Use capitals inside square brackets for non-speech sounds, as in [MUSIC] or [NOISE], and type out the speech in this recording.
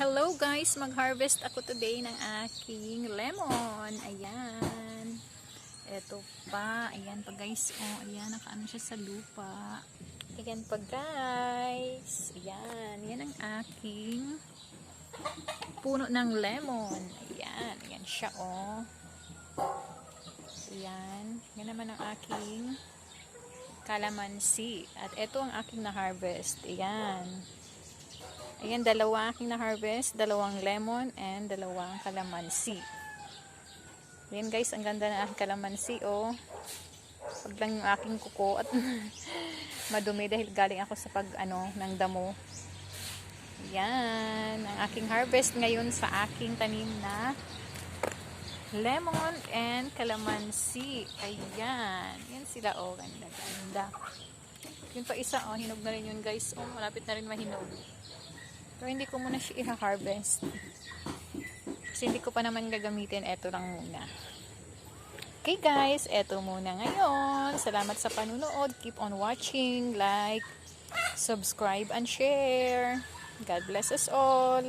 Hello guys, mag-harvest ako today ng aking lemon. Ayan. Ito pa. Ayan pa guys. Oh, ayan. Nakaano siya sa lupa. Ayan pa guys. Ayan. Yan ang aking puno ng lemon. Ayan. Ayan siya oh. Ayan. Yan naman ang aking calamansi. At ito ang aking na-harvest. Ayan. Ayan, dalawa aking na-harvest. Dalawang lemon and dalawang calamansi. Ayan guys, ang ganda ng aking calamansi, oh. Pag lang yung aking kuko at [LAUGHS] madumi dahil galing ako sa pag, ano, ng damo. Ayan, ang aking harvest ngayon sa aking tanim na lemon and calamansi. Ayan. Yan sila, oh. Ganda, ganda. Yun pa isa, oh. Hinog na rin yun, guys. Oh, malapit na rin mahinog. Pero hindi ko muna siya i-harvest. Kasi hindi ko pa naman gagamitin. Ito lang muna. Okay, guys. Ito muna ngayon. Salamat sa panunood. Keep on watching. Like, subscribe, and share. God bless us all.